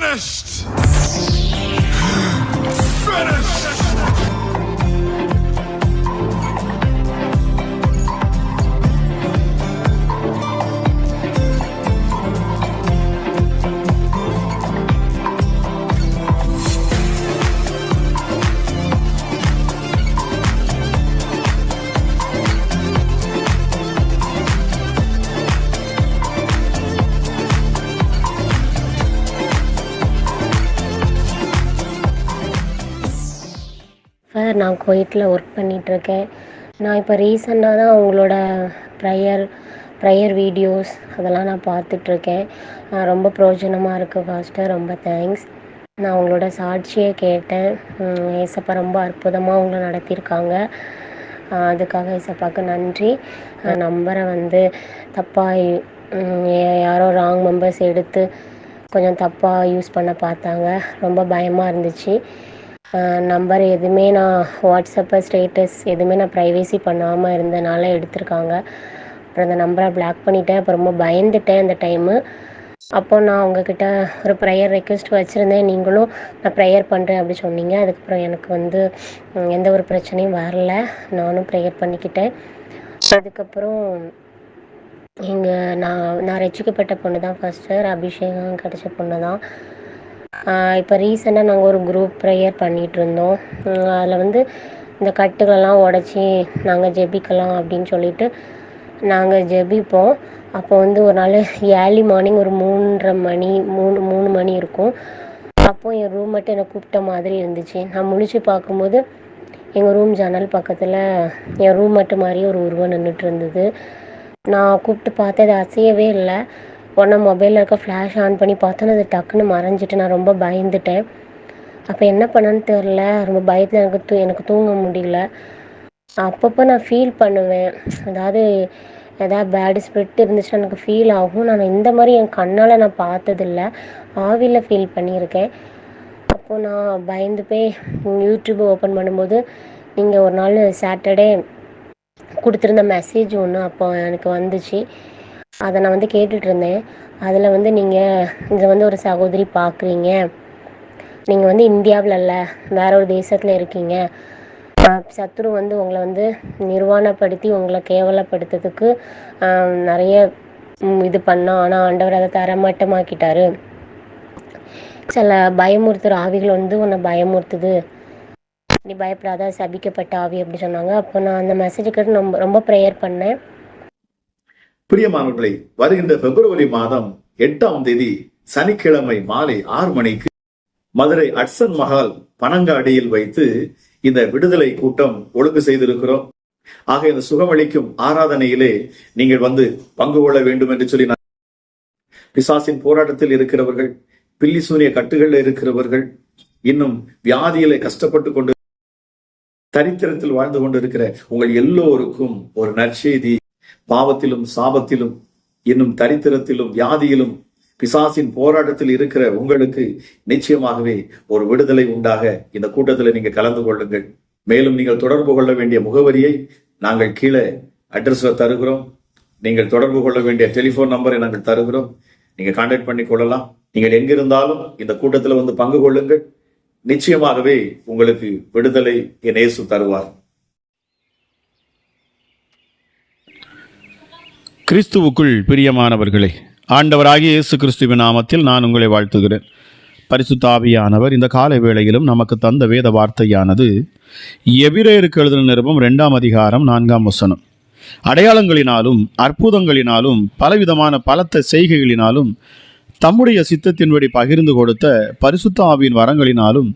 finished! Finished! குவைத்தில் work பண்ணிகிட்ருக்கேன் நான் இப்போ ரீசெண்டாக தான் அவங்களோட ப்ரேயர் ப்ரேயர் வீடியோஸ் அதெல்லாம் நான் பார்த்துட்ருக்கேன் ரொம்ப பிரயோஜனமாக இருக்குது பாஸ்டர் ரொம்ப தேங்க்ஸ் நான் அவங்களோட சாட்சியை கேட்டேன். ஏசப்பா ரொம்ப அற்புதமாக அவங்கள நடத்தியிருக்காங்க. அதுக்காக ஏசப்பாவுக்கு நன்றி. நம்பரை வந்து தப்பாக யாரோ ராங் மெம்பர்ஸ் எடுத்து கொஞ்சம் தப்பாக யூஸ் பண்ண பார்த்தாங்க. ரொம்ப பயமாக இருந்துச்சு. நம்பர் எதுவுமே நான் வாட்ஸ்அப்பு ஸ்டேட்டஸ் எதுவுமே நான் ப்ரைவேசி பண்ணாமல் இருந்தனால எடுத்திருக்காங்க. அப்புறம் அந்த நம்பரை பிளாக் பண்ணிட்டேன். அப்போ ரொம்ப பயந்துட்டேன் அந்த டைமு அப்போ நான் உங்ககிட்ட ஒரு ப்ரேயர் ரெக்வெஸ்ட் வச்சுருந்தேன். நீங்களும் நான் ப்ரேயர் பண்ணுறேன் அப்படி சொன்னீங்க. அதுக்கப்புறம் எனக்கு வந்து எந்த ஒரு பிரச்சனையும் வரல. நானும் ப்ரேயர் பண்ணிக்கிட்டேன். அதுக்கப்புறம் இங்கே நான் நான் ரசிக்கப்பட்ட பொண்ணு தான் ஃபஸ்ட்டு அபிஷேகம் கிடச்ச பொண்ணு தான் இப்போ ரீசெண்டாக நாங்கள் ஒரு குரூப் ப்ரேயர் பண்ணிகிட்ருந்தோம் அதில் வந்து இந்த கட்டுகளெல்லாம் உடச்சி நாங்கள் ஜெபிக்கலாம் அப்படின்னு சொல்லிட்டு நாங்கள் ஜெபிப்போம். அப்போ வந்து ஒரு நாள் ஏர்லி மார்னிங் ஒரு மூன்றரை மணி மூணு மூணு மணி இருக்கும். அப்போ என் ரூம் மட்டும் என்னை கூப்பிட்ட மாதிரி இருந்துச்சு. நான் முழிச்சு பார்க்கும்போது எங்கள் ரூம் ஜன்னல் பக்கத்தில் என் ரூம் மட்டும் மாதிரி ஒரு உருவம் நின்றுட்டு இருந்தது. நான் கூப்பிட்டு பார்த்தது அசையவே இல்லை. உடனே மொபைலில் இருக்க ஃப்ளாஷ் ஆன் பண்ணி பார்த்தோன்னே அது டக்குன்னு மறைஞ்சிட்டு நான் ரொம்ப பயந்துட்டேன். அப்போ என்ன பண்ணேன்னு தெரில ரொம்ப பயத்தில் எனக்கு தூ எனக்கு தூங்க முடியல. அப்பப்போ நான் ஃபீல் பண்ணுவேன். அதாவது ஏதாவது பேடு ஸ்பிரிட் இருந்துச்சுன்னா எனக்கு ஃபீல் ஆகும். நான் இந்த மாதிரி என் கண்ணால் நான் பார்த்ததில்ல. ஆவியில் ஃபீல் பண்ணியிருக்கேன். அப்போது நான் பயந்து போய் யூடியூப் ஓப்பன் பண்ணும்போது நீங்கள் ஒரு நாள் சாட்டர்டே கொடுத்துருந்த மெசேஜ் ஒன்று அப்போ எனக்கு வந்துச்சு. அதை நான் வந்து கேட்டுட்டு இருந்தேன் அதில் வந்து நீங்கள் இதை வந்து ஒரு சகோதரி பார்க்குறீங்க. நீங்கள் வந்து இந்தியாவில் இல்லை வேற ஒரு தேசத்தில் இருக்கீங்க. சத்ரு சத்துரு வந்து உங்களை வந்து நிர்வாணப்படுத்தி உங்களை கேவலப்படுத்துறதுக்கு ஆஹ் நிறைய இது பண்ணோம். ஆனால் ஆண்டவர் அதை தரமட்டமாக்கிட்டாரு. சில பயமுறுத்துகிற ஆவிகள் வந்து உன்னை பயமுறுத்துது. நீ பயப்படாத சபிக்கப்பட்ட ஆவி அப்படி சொன்னாங்க. அப்போ நான் அந்த மெசேஜுக்கு ரொம்ப ரொம்ப ப்ரேயர் பண்ணேன். பிரியமானவர்களை வருகின்ற பிப்ரவரி மாதம் எட்டாம் தேதி சனிக்கிழமை மாலை ஆறு மணிக்கு மதுரை அட்சன் மகால் பனங்காடியில் வைத்து இந்த விடுதலை கூட்டம் ஒழுங்கு செய்திருக்கிறோம். ஆக இந்த சுகமளிக்கும் ஆராதனையிலே நீங்கள் வந்து பங்கு கொள்ள வேண்டும் என்று சொல்லி நான் பிசாசின் போராட்டத்தில் இருக்கிறவர்கள் பில்லி சூனிய கட்டுகளில் இருக்கிறவர்கள் இன்னும் வியாதியிலே கஷ்டப்பட்டு கொண்டு தரித்திரத்தில் வாழ்ந்து கொண்டிருக்கிற உங்கள் எல்லோருக்கும் ஒரு நற்செய்தி. பாவத்திலும் சாபத்திலும் இன்னும் தரித்திரத்திலும் வியாதியிலும் பிசாசின் போராட்டத்தில் இருக்கிற உங்களுக்கு நிச்சயமாகவே ஒரு விடுதலை உண்டாக இந்த கூட்டத்தில் நீங்க கலந்து கொள்ளுங்கள். மேலும் நீங்கள் தொடர்பு கொள்ள வேண்டிய முகவரியை நாங்கள் கீழே அட்ரஸ்ல தருகிறோம். நீங்கள் தொடர்பு கொள்ள வேண்டிய டெலிபோன் நம்பரை நாங்கள் தருகிறோம். நீங்க கான்டாக்ட் பண்ணி கொள்ளலாம். நீங்கள் எங்கிருந்தாலும் இந்த கூட்டத்தில் வந்து பங்கு கொள்ளுங்கள். நிச்சயமாகவே உங்களுக்கு விடுதலை என் இயேசு தருவார். கிறிஸ்துவுக்குள் பிரியமானவர்களே ஆண்டவராகிய இயேசு கிறிஸ்துவின் நாமத்தில் நான் உங்களை வாழ்த்துகிறேன். பரிசுத்தாவியானவர் இந்த கால வேளையிலும் நமக்கு தந்த வேத வார்த்தையானது எபிரேயருக்கு எழுதின நிருபம் ரெண்டாம் அதிகாரம் நான்காம் வசனம். அடையாளங்களினாலும் அற்புதங்களினாலும் பலவிதமான பலத்த செய்கைகளினாலும் தம்முடைய சித்தத்தின்படி பகிர்ந்து கொடுத்த பரிசுத்தாவின் வரங்களினாலும்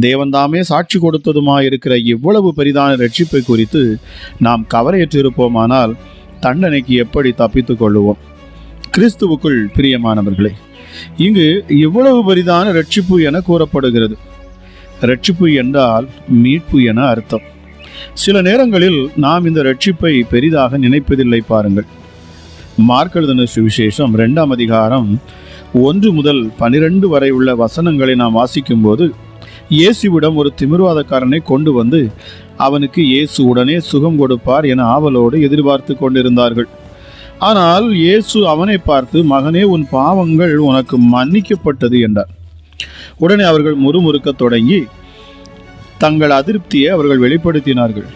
தேவன்தாமே சாட்சி கொடுத்ததுமாயிருக்கிற இவ்வளவு பெரிதான ரட்சிப்பை குறித்து நாம் கவலையற்றிருப்போமானால் தண்டனைக்கு எப்படி தப்பித்துக் கொள்ளுவோம்? கிறிஸ்துவுக்குள் பிரியமானவர்களே இங்கு இவ்வளவு பெரிதான ரட்சிப்பு என கூறப்படுகிறது. ரட்சிப்பு என்றால் மீட்பு என அர்த்தம். சில நேரங்களில் நாம் இந்த ரட்சிப்பை பெரிதாக நினைப்பதில்லை பாருங்கள். மார்க்கழுதன சுவிசேஷம் ரெண்டாம் அதிகாரம் ஒன்று முதல் பனிரெண்டு வரை உள்ள வசனங்களை நாம் வாசிக்கும்போது இயேசுவிடம் ஒரு திமிர்வாதக்காரனை கொண்டு வந்து அவனுக்கு இயேசு உடனே சுகம் கொடுப்பார் என ஆவலோடு எதிர்பார்த்து கொண்டிருந்தார்கள். ஆனால் இயேசு அவனை பார்த்து மகனே உன் பாவங்கள் உனக்கு மன்னிக்கப்பட்டது என்றார். உடனே அவர்கள் முறுமுறுக்கத் தொடங்கி தங்கள் அதிருப்தியை அவர்கள் வெளிப்படுத்தினார்கள்.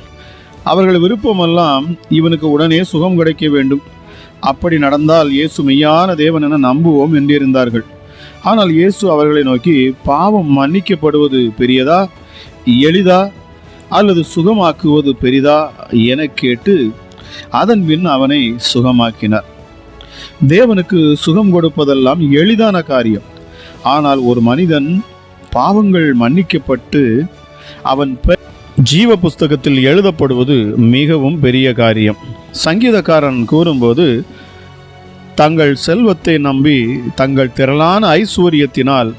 அவர்கள் விருப்பமெல்லாம் இவனுக்கு உடனே சுகம் கிடைக்க வேண்டும். அப்படி நடந்தால் இயேசு மெய்யான தேவன் என நம்புவோம் என்றிருந்தார்கள். ஆனால் இயேசு அவர்களை நோக்கி பாவம் மன்னிக்கப்படுவது பெரியதா எளிதா அல்லது சுகமாக்குவது பெரிதா என கேட்டு அதன் பின் அவனை சுகமாக்கினார். தேவனுக்கு சுகம் கொடுப்பதெல்லாம் எளிதான காரியம். ஆனால் ஒரு மனிதன் பாவங்கள் மன்னிக்கப்பட்டு அவன் பெ- ஜீவ புஸ்தகத்தில் எழுதப்படுவது மிகவும் பெரிய காரியம். சங்கீதக்காரன் கூறும்போது தங்கள் செல்வத்தை நம்பி தங்கள் திரளான ஐஸ்வர்யத்தினால்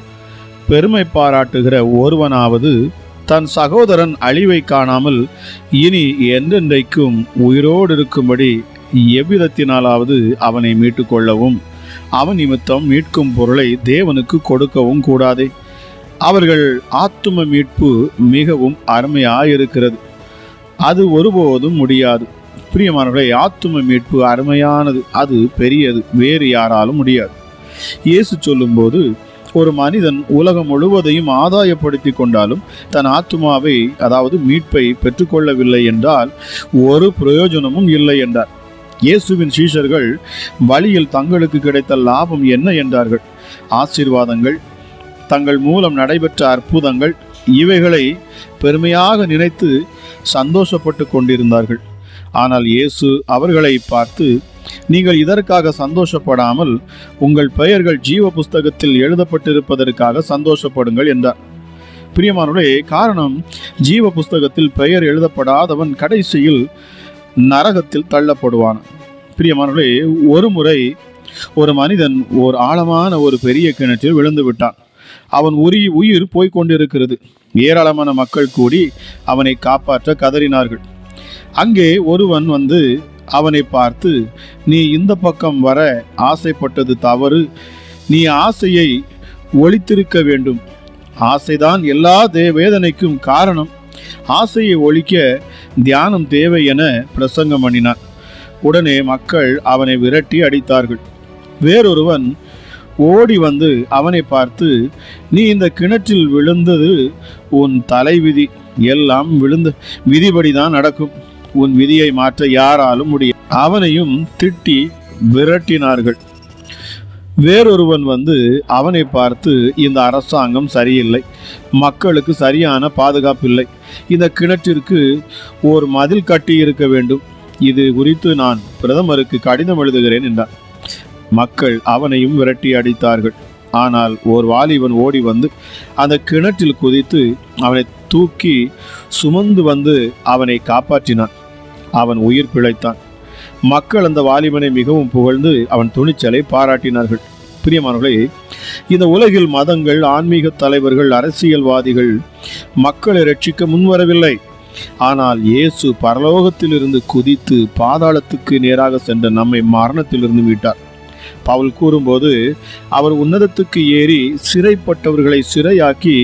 பெருமை பாராட்டுகிற ஒருவனாவது தன் சகோதரன் அழிவை காணாமல் இனி என்றென்றைக்கும் உயிரோடு இருக்கும்படி எவ்விதத்தினாலாவது அவனை மீட்டுக்கொள்ளவும் அவன் நிமித்தம் மீட்கும் பொருளை தேவனுக்கு கொடுக்கவும் கூடாதே. அவர்கள் ஆத்தும மீட்பு மிகவும் அருமையாயிருக்கிறது. அது ஒருபோதும் முடியாது. பிரியமானவர்களே ஆத்தும மீட்பு அருமையானது அது பெரியது வேறு யாராலும் முடியாது. இயேசு சொல்லும்போது ஒரு மனிதன் உலகம் முழுவதையும் ஆதாயப்படுத்தி கொண்டாலும் தன் ஆத்மாவை அதாவது மீட்பை பெற்றுக்கொள்ளவில்லை என்றால் ஒரு பிரயோஜனமும் இல்லை என்றார். இயேசுவின் சீஷர்கள் வழியில் தங்களுக்கு கிடைத்த லாபம் என்ன என்றார்கள். ஆசீர்வாதங்கள் தங்கள் மூலம் நடைபெற்ற அற்புதங்கள் இவைகளை பெருமையாக நினைத்து சந்தோஷப்பட்டு கொண்டிருந்தார்கள். ஆனால் இயேசு அவர்களை பார்த்து நீங்கள் இதற்காக சந்தோஷப்படாமல் உங்கள் பெயர்கள் ஜீவ புஸ்தகத்தில் எழுதப்பட்டிருப்பதற்காக சந்தோஷப்படுங்கள் என்றார். பிரியமானுடைய காரணம் ஜீவ புஸ்தகத்தில் பெயர் எழுதப்படாதவன் கடைசியில் நரகத்தில் தள்ளப்படுவான். பிரியமானவர்களே ஒரு முறை ஒரு மனிதன் ஒரு ஆழமான ஒரு பெரிய கிணற்றில் விழுந்து விட்டான். அவன் உரி உயிர் போய்க் கொண்டிருக்கிறது. ஏராளமான மக்கள் கூடி அவனை காப்பாற்ற கதறினார்கள். அங்கே ஒருவன் வந்து அவனை பார்த்து நீ இந்த பக்கம் வர ஆசைப்பட்டது தவறு. நீ ஆசையை ஒழித்திருக்க வேண்டும். ஆசைதான் எல்லா தே வேதனைக்கும் காரணம். ஆசையை ஒழிக்க தியானம் தேவை என பிரசங்கம் பண்ணினான். உடனே மக்கள் அவனை விரட்டி அடித்தார்கள். வேறொருவன் ஓடி வந்து அவனை பார்த்து நீ இந்த கிணற்றில் விழுந்தது உன் தலைவிதி. எல்லாம் விழுந்த விதிபடிதான் நடக்கும். உன் விதியை மாற்ற யாராலும் முடியும் அவனையும் திட்டி விரட்டினார்கள். வேறொருவன் வந்து அவனை பார்த்து இந்த அரசாங்கம் சரியில்லை. மக்களுக்கு சரியான பாதுகாப்பு இல்லை. இந்த கிணற்றிற்கு ஒரு மதில் கட்டி இருக்க வேண்டும். இது குறித்து நான் பிரதமருக்கு கடிதம் எழுதுகிறேன் என்றான் மக்கள் அவனையும் விரட்டி அடித்தார்கள். ஆனால் ஒரு வாலிபன் ஓடி வந்து அந்த கிணற்றில் குதித்து அவனை தூக்கி சுமந்து வந்து அவனை காப்பாற்றினான். அவன் உயிர் பிழைத்தான். மக்கள் அந்த வாலிபனை மிகவும் புகழ்ந்து அவன் துணிச்சலை பாராட்டினார்கள். பிரியமானவர்களே இந்த உலகில் மதங்கள் ஆன்மீக தலைவர்கள் அரசியல்வாதிகள் மக்களை ரட்சிக்க முன்வரவில்லை. ஆனால் இயேசு பரலோகத்திலிருந்து குதித்து பாதாளத்துக்கு நேராக சென்ற நம்மை மரணத்திலிருந்து மீட்டார். பவுல் கூறும்போது அவர் உன்னதத்துக்கு ஏறி சிறைப்பட்டவர்களை சிறையாக்கி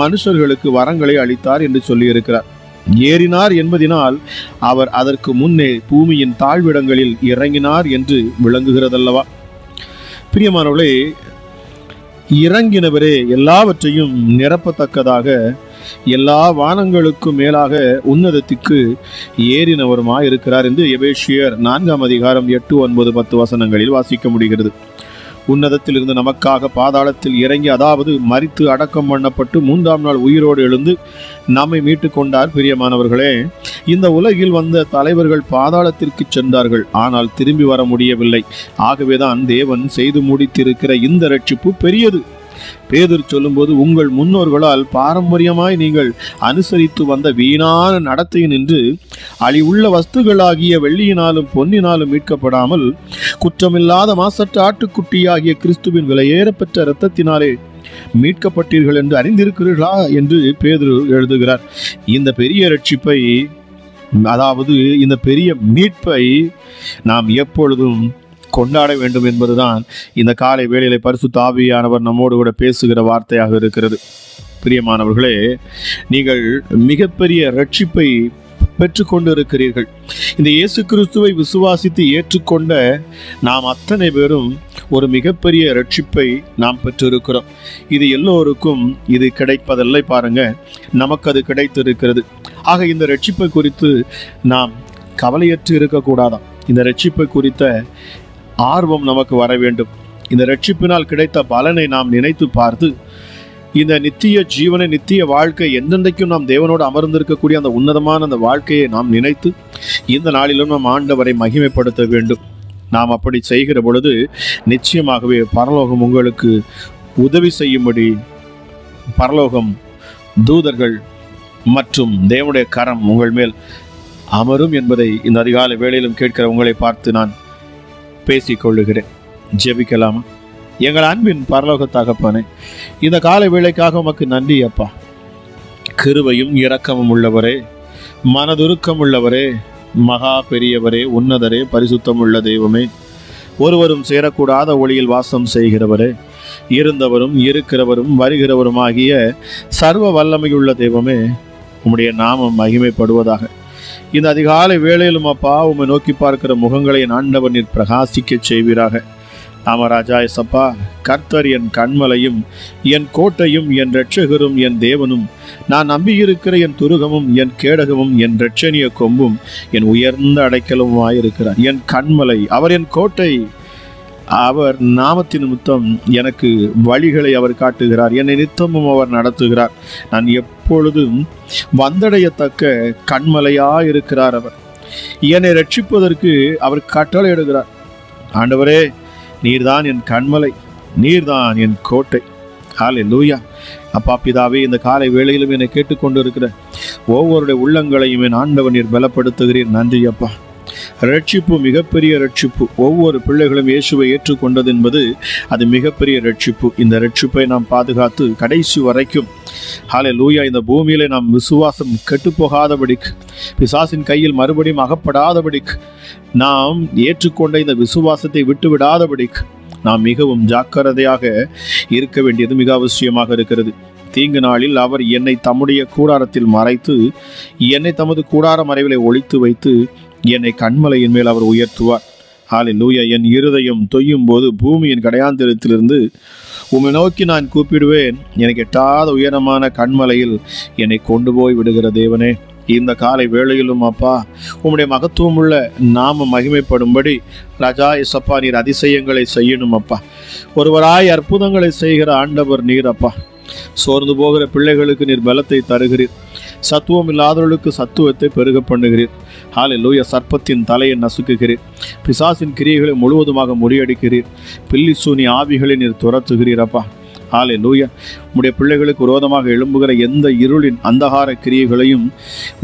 மனுஷர்களுக்கு வரங்களை அளித்தார் என்று சொல்லியிருக்கிறார். ஏறினார் என்பதினால் அவர் அதற்கு முன்னே பூமியின் தாழ்விடங்களில் இறங்கினார் என்று விளங்குகிறதல்லவா? பிரியமானவர்களே இறங்கினவரே எல்லாவற்றையும் நிரப்பத்தக்கதாக எல்லா வானங்களுக்கும் மேலாக உன்னதத்திற்கு ஏறினவருமாய் இருக்கிறார் என்று எபேஷியர் நான்காம் அதிகாரம் எட்டு ஒன்பது பத்து வசனங்களில் வாசிக்க முடிகிறது. உன்னதத்திலிருந்து நமக்காக பாதாளத்தில் இறங்கி அதாவது மறித்து அடக்கம் பண்ணப்பட்டு மூன்றாம் நாள் உயிரோடு எழுந்து நம்மை மீட்டு கொண்டார் பிரியமானவர்களே. இந்த உலகில் வந்த தலைவர்கள் பாதாளத்திற்கு சென்றார்கள் ஆனால் திரும்பி வர முடியவில்லை. ஆகவேதான் தேவன் செய்து முடித்திருக்கிற இந்த ரட்சிப்பு பெரியது. பேதர் சொல்லும்போது உங்கள் முன்னோர்களால் பாரம்பரியமாய் நீங்கள் அனுசரித்து வந்த வீணான நடத்தை நின்று அழிவுள்ள வஸ்துகளாகிய வெள்ளியினாலும் பொன்னினாலும் மீட்கப்படாமல் குற்றமில்லாத மாசற்ற ஆட்டுக்குட்டியாகிய கிறிஸ்துவின் விலையேறப்பெற்ற இரத்தத்தினாலே மீட்கப்பட்டீர்கள் என்று அறிந்திருக்கிறீர்களா? என்று பேதர் எழுதுகிறார். இந்த பெரிய ரட்சிப்பை அதாவது இந்த பெரிய மீட்பை நாம் எப்பொழுதும் கொண்டாட வேண்டும் என்பதுதான் இந்த காலை வேளையிலே பரிசு தாவியானவர் நம்மோடு கூட பேசுகிற வார்த்தையாக இருக்கிறது. பிரியமானவர்களே நீங்கள் மிகப்பெரிய ரட்சிப்பை பெற்றுக்கொண்டு இருக்கிறீர்கள் இந்த இயேசு கிறிஸ்துவை விசுவாசித்து ஏற்றுக்கொண்ட நாம் அத்தனை பேரும் ஒரு மிகப்பெரிய ரட்சிப்பை நாம் பெற்றிருக்கிறோம். இது எல்லோருக்கும் இது கிடைப்பதில்லை பாருங்க நமக்கு அது கிடைத்திருக்கிறது. ஆக இந்த ரட்சிப்பை குறித்து நாம் கவலையற்று இருக்கக்கூடாதாம். இந்த ரட்சிப்பை குறித்த ஆர்வம் நமக்கு வர வேண்டும். இந்த ரட்சிப்பினால் கிடைத்த பலனை நாம் நினைத்து பார்த்து இந்த நித்திய ஜீவனை நித்திய வாழ்க்கை எந்தெந்தைக்கும் நாம் தேவனோடு அமர்ந்திருக்கக்கூடிய அந்த உன்னதமான அந்த வாழ்க்கையை நாம் நினைத்து இந்த நாளிலும் நாம் ஆண்டவரை மகிமைப்படுத்த வேண்டும். நாம் அப்படி செய்கிற பொழுது நிச்சயமாகவே பரலோகம் உங்களுக்கு உதவி செய்யும்படி பரலோகம் தூதர்கள் மற்றும் தேவனுடைய கரம் உங்கள் மேல் அமரும் என்பதை இந்த அதிகாலை வேளையிலும் கேட்கிற உங்களை பார்த்து நான் பேசிக்கொள்ளுகிறேன். ஜெபிக்கலாமா? எங்கள் அன்பின் பரலோக தகப்பனே இந்த காலை வேலைக்காக உமக்கு நன்றி அப்பா. கிருவையும் இரக்கமும் உள்ளவரே மனதுருக்கம் உள்ளவரே மகா பெரியவரே உன்னதரே பரிசுத்தம் உள்ள தெய்வமே. ஒருவரும் சேரக்கூடாத ஒளியில் வாசம் செய்கிறவரே இருந்தவரும் இருக்கிறவரும் வருகிறவரும் ஆகிய சர்வ வல்லமையுள்ள தெய்வமே உம்முடைய நாமம் மகிமைப்படுவதாக. இந்த அதிகாலை வேளையிலும் அப்பா உம்மை நோக்கி பார்க்கிற முகங்களை ஆண்டவர் நீர் பிரகாசிக்கச் செய்வீராக. ராமராஜா எசப்பா கர்த்தர் என் கண்மலையும் என் கோட்டையும் என் ரட்சகரும் என் தேவனும் நான் நம்பியிருக்கிற என் துருகமும் என் கேடகமும் என் ரட்சணிய கொம்பும் என் உயர்ந்த அடைக்கலமுமாயிருக்கிறார். என் கண்மலை அவர் என் கோட்டை அவர் நாமத்தின் நிமித்தம் எனக்கு வழிகளை அவர் காட்டுகிறார். என்னை நித்தமும் அவர் நடத்துகிறார். நான் எப்பொழுதும் வந்தடையத்தக்க கண்மலையா இருக்கிறார் அவர். என்னை ரட்சிப்பதற்கு அவர் கட்டளையிடுகிறார். ஆண்டவரே நீர்தான் என் கண்மலை நீர்தான் என் கோட்டை. ஹாலே லூயா அப்பா பிதாவே இந்த காலை வேளையிலும் என்னை கேட்டுக்கொண்டு இருக்கிற ஒவ்வொருடைய உள்ளங்களையும் என் ஆண்டவன் நீர் பலப்படுத்துகிறீர். நன்றி அப்பா. ரட்சிப்பு மிகப்பெரிய ரட்சிப்பு. ஒவ்வொரு பிள்ளைகளும் இயேசுவை ஏற்றுக்கொண்டது என்பது அது மிகப்பெரிய ரட்சிப்பு. இந்த ரட்சிப்பை நாம் பாதுகாத்து கடைசி வரைக்கும். ஹாலே லூயா இந்த பூமியிலே நாம் விசுவாசம் கெட்டுப்போகாதபடிக்கு பிசாசின் கையில் மறுபடியும் அகப்படாதபடிக்கு நாம் ஏற்றுக்கொண்ட இந்த விசுவாசத்தை விட்டு விடாதபடிக்கு நாம் மிகவும் ஜாக்கிரதையாக இருக்க வேண்டியது மிக அவசியமாக இருக்கிறது. தீங்கு நாளில் அவர் என்னை தம்முடைய கூடாரத்தில் மறைத்து என்னை தமது கூடார மறைவிலை ஒழித்து வைத்து என்னை கண்மலையின் மேல் அவர் உயர்த்துவார். ஹாலி லூயா என் இருதயம் தொய்யும் போது பூமியின் கடையாந்திரத்திலிருந்து உம்மை நோக்கி நான் கூப்பிடுவேன். எனக்கு எட்டாத உயரமான கண்மலையில் என்னை கொண்டு போய் விடுகிற தேவனே. இந்த காலை வேளையிலும் அப்பா உம்முடைய மகத்துவமுள்ள நாம மகிமைப்படும்படி ராஜா எசப்பா நீர் அதிசயங்களை செய்யணும் அப்பா. ஒருவராய் அற்புதங்களை செய்கிற ஆண்டவர் நீர் அப்பா. சோர்ந்து போகிற பிள்ளைகளுக்கு நீர் பலத்தை தருகிறீர். சத்துவம் இல்லாதவர்களுக்கு சத்துவத்தை பெருக பண்ணுகிறீர். ஹாலில் லூய சர்ப்பத்தின் தலையை நசுக்குகிறீர். பிசாசின் கிரியைகளை முழுவதுமாக முறியடிக்கிறீர். பில்லி சூனி ஆவிகளை நீர் துரத்துகிறீர் அப்பா. ஹாலே லூயா உம்முடைய பிள்ளைகளுக்கு விரோதமாக எழும்புகிற எந்த இருளின் அந்தகார கிரியைகளையும்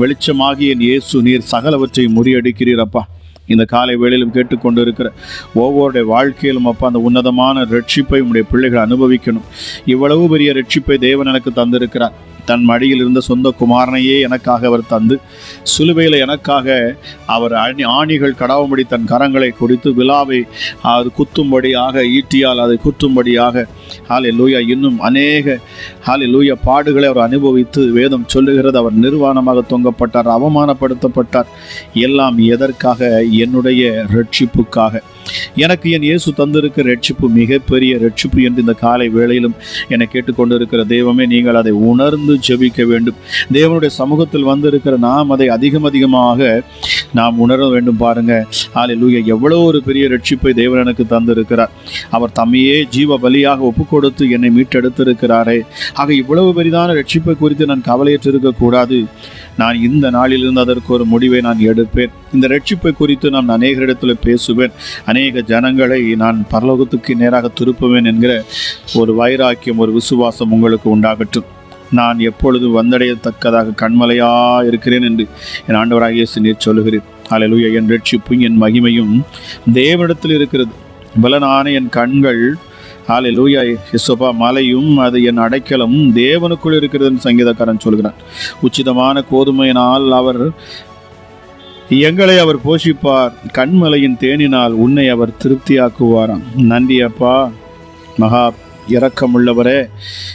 வெளிச்சமாகிய இயேசு நீர் சகலவற்றையும் முறியடிக்கிறீர் அப்பா. இந்த காலை வேளையிலும் கேட்டுக்கொண்டு இருக்கிற ஒவ்வொருடைய வாழ்க்கையிலும் அப்பா அந்த உன்னதமான ரட்சிப்பை உடைய பிள்ளைகள் அனுபவிக்கணும். இவ்வளவு பெரிய ரட்சிப்பை தேவன் எனக்கு தந்திருக்கிறார். தன் மடியில் இருந்த சொந்த குமாரனையே எனக்காக அவர் தந்து சிலுவையில் எனக்காக அவர் அணி ஆணிகள் கடாவும்படி தன் கரங்களை கொடுத்து விழாவை அது குத்தும்படியாக ஈட்டியால் அதை குத்தும்படியாக ஹாலே லூயா இன்னும் அநேக ஹாலே லூயா பாடுகளை அவர் அனுபவித்து வேதம் சொல்லுகிறது. அவர் நிர்வாணமாக தொங்கப்பட்டார் அவமானப்படுத்தப்பட்டார். எல்லாம் எதற்காக? என்னுடைய ரட்சிப்புக்காக. எனக்கு என் இயேசு தந்திருக்கிற ரட்சிப்பு மிகப்பெரிய ரட்சிப்பு என்று இந்த காலை வேளையிலும் என்னை கேட்டுக்கொண்டிருக்கிற தெய்வமே நீங்கள் அதை உணர்ந்து ஜெபிக்க வேண்டும். தேவனுடைய சமூகத்தில் வந்திருக்கிற நாம் அதை அதிகம் அதிகமாக நாம் உணர வேண்டும் பாருங்க. ஆலை லூயா எவ்வளோ ஒரு பெரிய ரட்சிப்பை தேவன் எனக்கு தந்திருக்கிறார். அவர் தம்மையே ஜீவ பலியாக ஒப்பு கொடுத்து என்னை மீட்டெடுத்திருக்கிறாரே. ஆக இவ்வளவு பெரிதான ரட்சிப்பை குறித்து நான் கவலையற்று கூடாது. நான் இந்த நாளிலிருந்து அதற்கு ஒரு முடிவை நான் எடுப்பேன். இந்த ரட்சிப்பை குறித்து நான் அநேகரிடத்தில் பேசுவேன். அநேக ஜனங்களை நான் பரலோகத்துக்கு நேராக திருப்புவேன் என்கிற ஒரு வைராக்கியம் ஒரு விசுவாசம் உங்களுக்கு உண்டாகட்டும். நான் எப்பொழுது வந்தடையத்தக்கதாக கண்மலையா இருக்கிறேன் என்று என் ஆண்டவராக இயேசு நீர் சொல்லுகிறேன் அலலுய என் ரட்சிப்பும் என் மகிமையும் தேவனிடத்தில் இருக்கிறது. பலனான என் கண்கள் ஆலை லூயா யெசோபா மலையும் அது என் அடைக்கலம் தேவனுக்குள் இருக்கிறதுன்னு சங்கீதக்காரன் சொல்கிறான். உச்சிதமான கோதுமையினால் அவர் எங்களை அவர் போஷிப்பார். கண்மலையின் தேனினால் உன்னை அவர் திருப்தியாக்குவாராம். நன்றி அப்பா. மகா இரக்கமுள்ளவரே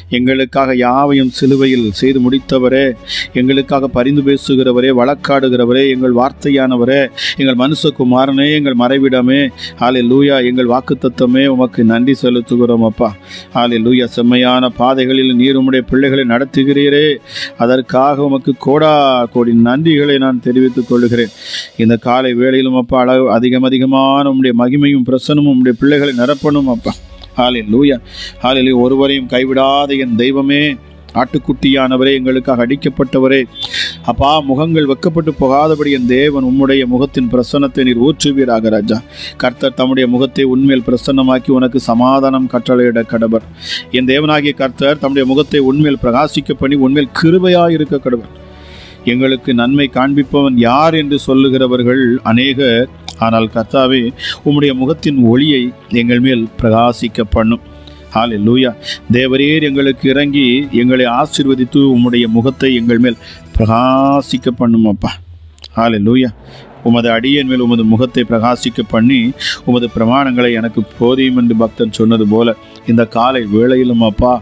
எங்களுக்காக யாவையும் சிலுவையில் செய்து முடித்தவரே எங்களுக்காக பரிந்து பேசுகிறவரே வழக்காடுகிறவரே எங்கள் வார்த்தையானவரே எங்கள் மனுஷகுமாரனே எங்கள் மறைவிடமே ஆலே லூயா எங்கள் வாக்குத்தத்தமே உமக்கு நன்றி செலுத்துகிறோம் அப்பா. ஆலே லூயா செம்மையான பாதைகளில் நீர் உம்முடைய பிள்ளைகளை நடத்துகிறீரே. அதற்காக உமக்கு கோடா கோடி நன்றிகளை நான் தெரிவித்துக் கொள்கிறேன். இந்த காலை வேளையிலும் அப்பா அளவு அதிகம் அதிகமான உம்முடைய மகிமையும் பிரசனமும் உம்முடைய பிள்ளைகளை நிரப்பணும் அப்பா. ஹாலே லூயா ஹாலே ஒருவரையும் கைவிடாத என் தெய்வமே ஆட்டுக்குட்டியானவரே எங்களுக்காக அடிக்கப்பட்டவரே. அப்பா முகங்கள் வெக்கப்பட்டு போகாதபடி என் தேவன் உம்முடைய முகத்தின் பிரசன்னத்தை நீர் ஊற்றுவீராக ராஜா. கர்த்தர் தம்முடைய முகத்தை உண்மையில் பிரசன்னமாக்கி உனக்கு சமாதானம் கட்டளையிட கடவர். என் தேவனாகிய கர்த்தர் தம்முடைய முகத்தை உண்மையில் பிரகாசிக்க பண்ணி உண்மையில் கிருபையாயிருக்க கடவர். எங்களுக்கு நன்மை காண்பிப்பவன் யார் என்று சொல்லுகிறவர்கள் அநேக ஆனால் கர்த்தாவே உம்முடைய முகத்தின் ஒளியை எங்கள் மேல் பிரகாசிக்க பண்ணும் ஹாலே லூயா தேவரீர் எங்களுக்கு இறங்கி எங்களை ஆசீர்வதித்து உம்முடைய முகத்தை எங்கள் மேல் பிரகாசிக்க பண்ணும் அப்பா ஹாலே லூயா உமது அடியன் மேல் உமது முகத்தை பிரகாசிக்க பண்ணி உமது பிரமாணங்களை எனக்கு போதியும் என்று பக்தன் சொன்னது போல இந்த காலை வேளையிலும் அப்பா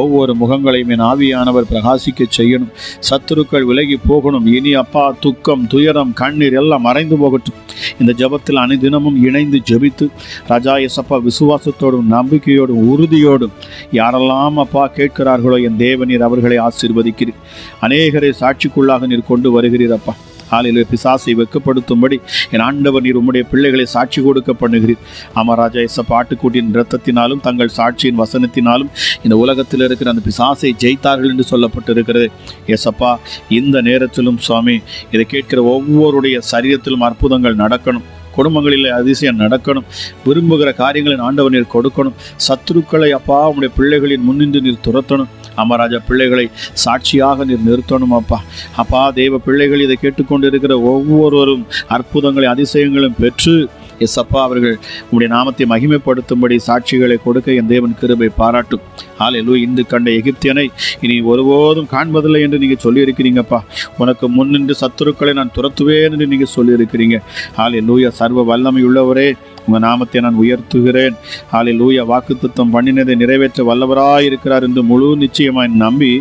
ஒவ்வொரு முகங்களையும் என் ஆவியானவர் பிரகாசிக்க செய்யணும். சத்துருக்கள் விலகி போகணும். இனி அப்பா துக்கம் துயரம் கண்ணீர் எல்லாம் மறைந்து போகட்டும். இந்த ஜெபத்தில் அனைதினமும் இணைந்து ஜெபித்து ராஜா எசப்பா விசுவாசத்தோடும் நம்பிக்கையோடும் உறுதியோடும் யாரெல்லாம் அப்பா கேட்கிறார்களோ என் தேவநீர் அவர்களை ஆசீர்வதிக்கிறீர். அநேகரை சாட்சிக்குள்ளாக நீர் கொண்டு வருகிறீர் அப்பா. ஆளிலே பிசாசை வெக்கப்படுத்தும்படி என் ஆண்டவர் நீர் உம்முடைய பிள்ளைகளை சாட்சி கொடுக்க பண்ணுகிறீர் அமராஜா எசப்பா ஆட்டுக்குட்டியின் இரத்தத்தினாலும் தங்கள் சாட்சியின் வசனத்தினாலும் இந்த உலகத்தில் இருக்கிற அந்த பிசாசை ஜெயித்தார்கள் என்று சொல்லப்பட்டிருக்கிறது. எசப்பா இந்த நேரத்திலும் சுவாமி இதை கேட்கிற ஒவ்வொருடைய சரீரத்திலும் அற்புதங்கள் நடக்கணும். குடும்பங்களில் அதிசயம் நடக்கணும். விரும்புகிற காரியங்களை ஆண்டவர் நீர் கொடுக்கணும். சத்துருக்களை அப்பா உங்களுடைய பிள்ளைகளின் முன்னின்று நீர் துரத்தணும். அமராஜா பிள்ளைகளை சாட்சியாக நீர் நிறுத்தணும் அப்பா. அப்பா தெய்வ பிள்ளைகள் இதை கேட்டுக்கொண்டு இருக்கிற ஒவ்வொருவரும் அற்புதங்களை அதிசயங்களும் பெற்று எஸ் அப்பா அவர்கள் உங்களுடைய நாமத்தை மகிமைப்படுத்தும்படி சாட்சிகளை கொடுக்க என் தேவன் கிருபை பாராட்டும். ஆலையிலு இந்து கண்ட எகிப்தியனை இனி ஒருபோதும் காண்பதில்லை என்று நீங்கள் சொல்லியிருக்கிறீங்கப்பா உனக்கு முன்னின்று சத்துருக்களை நான் துரத்துவேன் என்று நீங்கள் சொல்லியிருக்கிறீங்க. ஆலை லூயா சர்வ வல்லமை உள்ளவரே உங்கள் நாமத்தை நான் உயர்த்துகிறேன். ஆலை லூயா வாக்குத்தம் பண்ணினதை நிறைவேற்ற வல்லவராயிருக்கிறார் என்று முழு நிச்சயமாய் நம்பி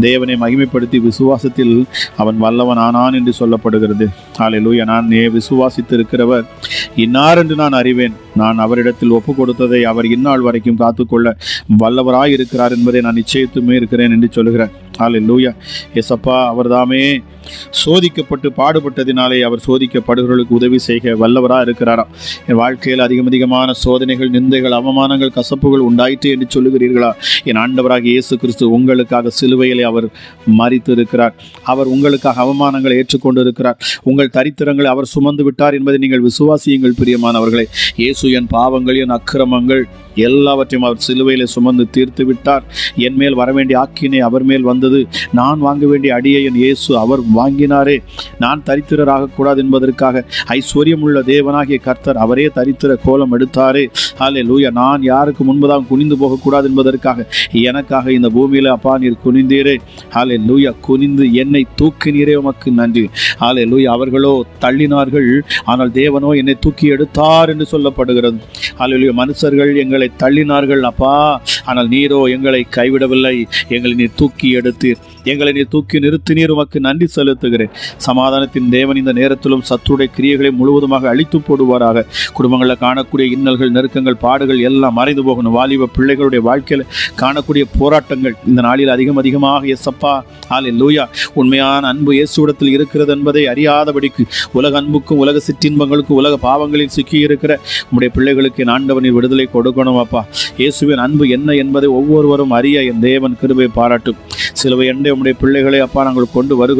தேவனை மகிமைப்படுத்தி விசுவாசத்தில் அவன் வல்லவன் ஆனான் என்று சொல்லப்படுகிறது. ஆளில் லூயா நான் ஏ விசுவாசித்து இருக்கிறவர் இன்னார் என்று நான் அறிவேன். நான் அவரிடத்தில் ஒப்பு கொடுத்ததை அவர் இந்நாள் வரைக்கும் காத்துக்கொள்ள வல்லவராய் இருக்கிறார் என்பதை நான் நிச்சயத்துமே இருக்கிறேன் என்று சொல்லுகிறேன். ஆலை லூயா எசப்பா அவர்தாமே. சோதிக்கப்பட்டு பாடுபட்டதினாலே அவர் சோதிக்கப்படுகிறவர்களுக்கு உதவி செய்க வல்லவராக இருக்கிறாராம். என் வாழ்க்கையில் அதிகம் அதிகமான சோதனைகள் நிந்தைகள் அவமானங்கள் கசப்புகள் உண்டாயிற்று என்று சொல்லுகிறீர்களா? என் ஆண்டவராக இயேசு கிறிஸ்து உங்களுக்காக சிலுவையிலே அவர் மறித்து இருக்கிறார் அவர் உங்களுக்காக அவமானங்களை ஏற்றுக்கொண்டு இருக்கிறார் உங்கள் தரித்திரங்களை அவர் சுமந்து விட்டார் என்பதை நீங்கள் விசுவாசியுங்கள் பிரியமானவர்களே. இயேசு என் பாவங்கள் என் அக்கிரமங்கள் எல்லாவற்றையும் அவர் சிலுவையில சுமந்து தீர்த்து விட்டார். என் மேல் வரவேண்டிய ஆக்கினை அவர் மேல் வந்தது. நான் வாங்க வேண்டிய அடியை என் இயேசு அவர் வாங்கினாரே. நான் தரித்திரராக கூடாது என்பதற்காக ஐஸ்வர்யம் உள்ள தேவனாகிய கர்த்தர் அவரே தரித்திர கோலம் எடுத்தாரே. ஹாலே லூயா நான் யாருக்கு முன்பதாக குனிந்து போகக்கூடாது என்பதற்காக எனக்காக இந்த பூமியில அப்பா நீர் குனிந்தீரே. ஹாலே லூயா குனிந்து என்னை தூக்கினீரே உமக்கு நன்றி. ஹாலே லூயா அவர்களோ தள்ளினார்கள் ஆனால் தேவனோ என்னை தூக்கி எடுத்தார் என்று சொல்லப்படுகிறது. ஹாலே மனுஷர்கள் எங்களை தள்ளினார்கள் அப்பா. ஆனால் நீரோ எங்களை கைவிடவில்லை. எங்களை நீர் தூக்கி எடுத்தீர். எங்களை நீர் தூக்கி நிறுத்தினீர் உமக்கு நன்றி செலுத்துகிறேன். சமாதானத்தின் தேவன் இந்த நேரத்திலும் சத்துடைய கிரியைகளை முழுவதுமாக அழித்து போடுவாராக. குடும்பங்களில் காணக்கூடிய இன்னல்கள் நெருக்கங்கள் பாடுகள் எல்லாம் மறைந்து போகணும். வாலிப பிள்ளைகளுடைய வாழ்க்கையில் காணக்கூடிய போராட்டங்கள் இந்த நாளில் அதிகம் அதிகமாக எஸ்அப்பா ஆலே லூயா உண்மையான அன்பு இயேசுடத்தில் இருக்கிறது என்பதை அறியாதபடிக்கு உலக அன்புக்கும் உலக சிற்றின்பங்களுக்கும் உலக பாவங்களில் சிக்கி இருக்கிற உடைய பிள்ளைகளுக்கு ஆண்டவனின் விடுதலை கொடுக்கணும் அப்பா. இயேசுவின் அன்பு என்ன என்பதை ஒவ்வொருவரும் அறிய என் தேவன் கிருபை பாராட்டும். சிலுவை எண்டை உடைய பிள்ளைகளை அப்பா நாங்கள் கொண்டு வருகிறோம்.